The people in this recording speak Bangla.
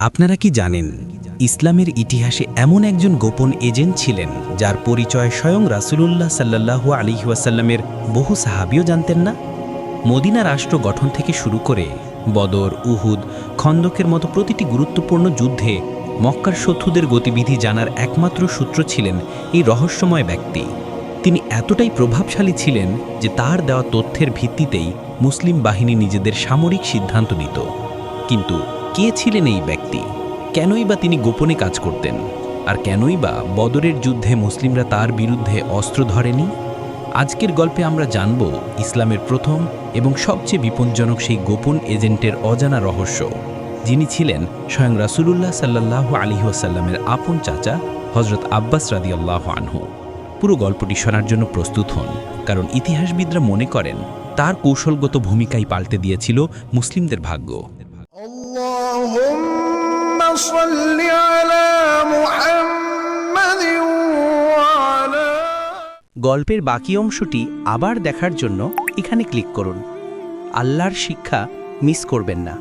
আপনারা কি জানেন, ইসলামের ইতিহাসে এমন একজন গোপন এজেন্ট ছিলেন যার পরিচয় স্বয়ং রাসুলুল্লাহ সাল্লাল্লাহু আলাইহি ওয়াসাল্লামের বহু সাহাবিও জানতেন না? মদিনা রাষ্ট্র গঠন থেকে শুরু করে বদর, উহুদ, খন্দকের মতো প্রতিটি গুরুত্বপূর্ণ যুদ্ধে মক্কার শত্রুদের গতিবিধি জানার একমাত্র সূত্র ছিলেন এই রহস্যময় ব্যক্তি। তিনি এতটাই প্রভাবশালী ছিলেন যে তার দেওয়া তথ্যের ভিত্তিতেই মুসলিম বাহিনী নিজেদের সামরিক সিদ্ধান্ত নিত। কিন্তু কে ছিলেন এই ব্যক্তি? কেনই বা তিনি গোপনে কাজ করতেন? আর কেনই বা বদরের যুদ্ধে মুসলিমরা তার বিরুদ্ধে অস্ত্র ধরেনি? আজকের গল্পে আমরা জানব ইসলামের প্রথম এবং সবচেয়ে বিপজ্জনক সেই গোপন এজেন্টের অজানা রহস্য। যিনি ছিলেন স্বয়ং রাসুলুল্লাহ সাল্লাহ আলী ওয়াসাল্লামের আপন চাচা হজরত আব্বাস রাদিয়াল্লাহ আনহু। পুরো গল্পটি শোনার জন্য প্রস্তুত হন, কারণ ইতিহাসবিদরা মনে করেন, তার কৌশলগত ভূমিকাই পাল্টে দিয়েছিল মুসলিমদের ভাগ্য। اللهم صل على محمد وعلى গল্পের বাকি অংশটি আবার দেখার জন্য এখানে ক্লিক করুন আল্লাহর শিক্ষা মিস করবেন না